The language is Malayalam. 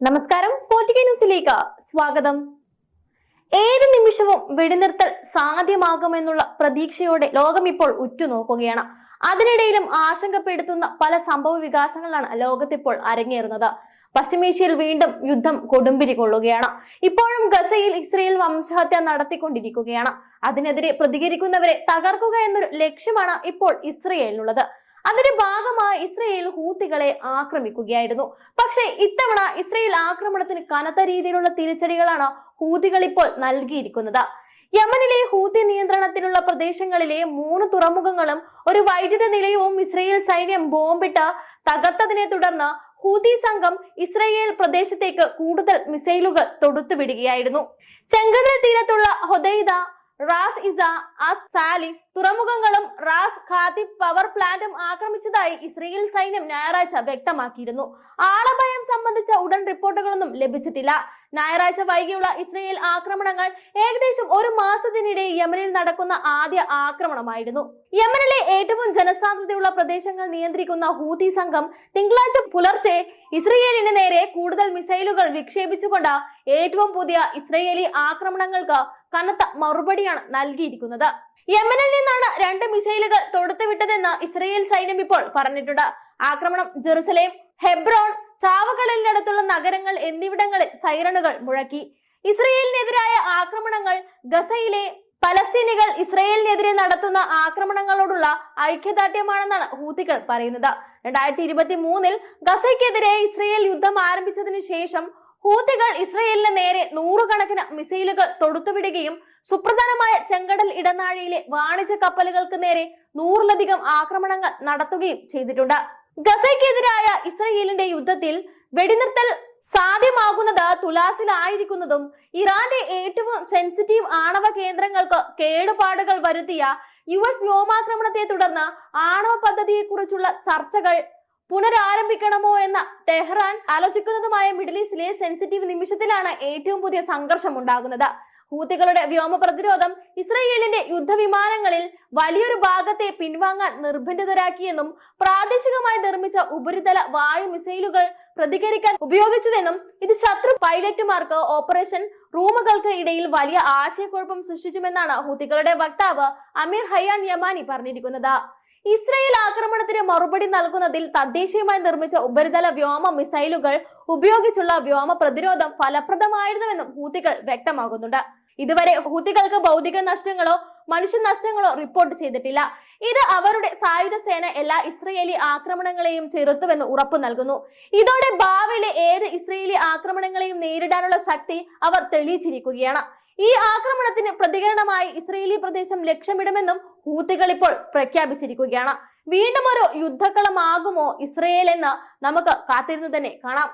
നമസ്കാരം ഫോർട്ടിക്ക ന്യൂസിലേക്ക് സ്വാഗതം. ഏത് നിമിഷവും വെടിനിർത്തൽ സാധ്യമാകുമെന്നുള്ള പ്രതീക്ഷയോടെ ലോകം ഇപ്പോൾ ഉറ്റുനോക്കുകയാണ്. അതിനിടയിലും ആശങ്കപ്പെടുത്തുന്ന പല സംഭവ വികാസങ്ങളാണ് ലോകത്തിപ്പോൾ അരങ്ങേറുന്നത്. പശ്ചിമേഷ്യയിൽ വീണ്ടും യുദ്ധം കൊടുമ്പിരി കൊള്ളുകയാണ്. ഇപ്പോഴും ഗസയിൽ ഇസ്രയേൽ വംശഹത്യ നടത്തിക്കൊണ്ടിരിക്കുകയാണ്. അതിനെതിരെ പ്രതികരിക്കുന്നവരെ തകർക്കുക എന്നൊരു ലക്ഷ്യമാണ് ഇപ്പോൾ ഇസ്രയേലിനുള്ളത്. അതിന്റെ ഭാഗമായി ഇസ്രയേൽ ഹൂത്തികളെ ആക്രമിക്കുകയായിരുന്നു. പക്ഷേ ഇത്തവണ ഇസ്രയേൽ ആക്രമണത്തിന് കനത്ത രീതിയിലുള്ള തിരിച്ചടികളാണ് ഹൂതികൾ ഇപ്പോൾ നൽകിയിരിക്കുന്നത്. യമനിലെ ഹൂതി നിയന്ത്രണത്തിലുള്ള പ്രദേശങ്ങളിലെ മൂന്ന് തുറമുഖങ്ങളും ഒരു വൈദ്യുത നിലയവും ഇസ്രയേൽ സൈന്യം ബോംബിട്ട് തകർത്തതിനെ തുടർന്ന് ഹൂതി സംഘം ഇസ്രയേൽ പ്രദേശത്തേക്ക് കൂടുതൽ മിസൈലുകൾ തൊടുത്തുവിടുകയായിരുന്നു. ചെങ്കടൽ തീരത്തുള്ള Hodeidah Ras Isa as Salif തുറമുഖങ്ങളും Ras Khatib power പ്ലാന്റും ആക്രമിച്ചതായി ഇസ്രയേൽ സൈന്യം ഞായറാഴ്ച വ്യക്തമാക്കിയിരുന്നു. ആളഭയം സംബന്ധിച്ച ഉടൻ റിപ്പോർട്ടുകളൊന്നും ലഭിച്ചിട്ടില്ല. ഞായറാഴ്ച വൈകിയുള്ള ഇസ്രയേൽ ആക്രമണങ്ങൾ ഏകദേശം ഒരു മാസത്തിനിടെ യമനിൽ നടക്കുന്ന ആദ്യ ആക്രമണമായിരുന്നു. യമനിലെ ഏറ്റവും ജനസാന്ദ്രതയുള്ള പ്രദേശങ്ങൾ നിയന്ത്രിക്കുന്ന ഹൂതി സംഘം തിങ്കളാഴ്ച പുലർച്ചെ ഇസ്രയേലിന് നേരെ കൂടുതൽ മിസൈലുകൾ വിക്ഷേപിച്ചുകൊണ്ട് ഏറ്റവും പുതിയ ഇസ്രയേലി ആക്രമണങ്ങൾക്ക് കനത്ത മറുപടിയാണ് നൽകിയിരിക്കുന്നത്. യമനിൽ നിന്നാണ് രണ്ട് മിസൈലുകൾ തൊടുത്തുവിട്ടതെന്ന് ഇസ്രയേൽ സൈന്യം ഇപ്പോൾ പറഞ്ഞിട്ടുണ്ട്. ആക്രമണം ജെറുസലേം ഹെബ്രോൺ ചാവക്കടലിനടുത്തുള്ള നഗരങ്ങൾ എന്നിവിടങ്ങളിൽ സൈറണുകൾ മുഴക്കി. ഇസ്രയേലിനെതിരായ ആക്രമണങ്ങൾ ഗസയിലെ പലസ്തീനികൾ ഇസ്രയേലിനെതിരെ നടത്തുന്ന ആക്രമണങ്ങളോടുള്ള ഐക്യദാർഢ്യമാണെന്നാണ് ഹൂത്തികൾ പറയുന്നത്. രണ്ടായിരത്തി ഇരുപത്തി മൂന്നിൽ ഗസയ്ക്കെതിരെ ഇസ്രയേൽ യുദ്ധം ആരംഭിച്ചതിനു ശേഷം ഹൂത്തികൾ ഇസ്രയേലിന് നേരെ നൂറുകണക്കിന് മിസൈലുകൾ തൊടുത്തുവിടുകയും സുപ്രധാനമായ ചെങ്കടൽ ഇടനാഴിയിലെ വാണിജ്യ കപ്പലുകൾക്ക് നേരെ നൂറിലധികം ആക്രമണങ്ങൾ നടത്തുകയും ചെയ്തിട്ടുണ്ട്. ഗസയ്ക്കെതിരായ ഇസ്രയേലിന്റെ യുദ്ധത്തിൽ വെടിനിർത്തൽ സാധ്യമാകുന്നത് തുലാസിലായിരിക്കുന്നതും ഇറാന്റെ ഏറ്റവും സെൻസിറ്റീവ് ആണവ കേന്ദ്രങ്ങൾക്ക് കേടുപാടുകൾ വരുത്തിയ യു എസ് വ്യോമാക്രമണത്തെ തുടർന്ന് ആണവ പദ്ധതിയെക്കുറിച്ചുള്ള ചർച്ചകൾ പുനരാരംഭിക്കണമോ എന്ന ടെഹ്റാൻ ആലോചിക്കുന്നതുമായ മിഡിൽ ഈസ്റ്റിലെ സെൻസിറ്റീവ് നിമിഷത്തിലാണ് ഏറ്റവും പുതിയ സംഘർഷം ഉണ്ടാകുന്നത്. ഹൂത്തികളുടെ വ്യോമ പ്രതിരോധം ഇസ്രയേലിന്റെ യുദ്ധവിമാനങ്ങളിൽ വലിയൊരു ഭാഗത്തെ പിൻവാങ്ങാൻ നിർബന്ധിതരാക്കിയെന്നും പ്രാദേശികമായി നിർമ്മിച്ച ഉപരിതല വായു മിസൈലുകൾ പ്രതികരിക്കാൻ ഉപയോഗിച്ചുവെന്നും ഇത് ശത്രു പൈലറ്റുമാർക്ക് ഓപ്പറേഷൻ റൂമുകൾക്ക് ഇടയിൽ വലിയ ആശയക്കുഴപ്പം സൃഷ്ടിച്ചുമെന്നാണ് ഹൂത്തികളുടെ വക്താവ് അമീർ ഹയ്യാൻ യമാനി പറഞ്ഞിരിക്കുന്നത്. ഇസ്രയേൽ ആക്രമണത്തിന് മറുപടി നൽകുന്നതിൽ തദ്ദേശീയമായി നിർമ്മിച്ച ഉപരിതല വ്യോമ മിസൈലുകൾ ഉപയോഗിച്ചുള്ള വ്യോമ പ്രതിരോധം ഫലപ്രദമായിരുന്നുവെന്നും ഹൂത്തികൾ വ്യക്തമാകുന്നുണ്ട് ഇതുവരെ ഹൂത്തികൾക്ക് ഭൗതിക നഷ്ടങ്ങളോ മനുഷ്യ നഷ്ടങ്ങളോ റിപ്പോർട്ട് ചെയ്തിട്ടില്ല. ഇത് അവരുടെ സായുധ സേന എല്ലാ ഇസ്രയേലി ആക്രമണങ്ങളെയും ചെറുത്തുവെന്ന് ഉറപ്പു നൽകുന്നു. ഇതോടെ ഭാവിയിലെ ഏത് ഇസ്രയേലി ആക്രമണങ്ങളെയും നേരിടാനുള്ള ശക്തി അവർ തെളിയിച്ചിരിക്കുകയാണ്. ഈ ആക്രമണത്തിന് പ്രതികരണമായി ഇസ്രയേലി പ്രദേശം ലക്ഷ്യമിടുമെന്നും ഹൂത്തികൾ ഇപ്പോൾ പ്രഖ്യാപിച്ചിരിക്കുകയാണ്. വീണ്ടും ഒരു യുദ്ധക്കളമാകുമോ ഇസ്രയേൽ എന്ന് നമുക്ക് കാത്തിരുന്ന് തന്നെ കാണാം.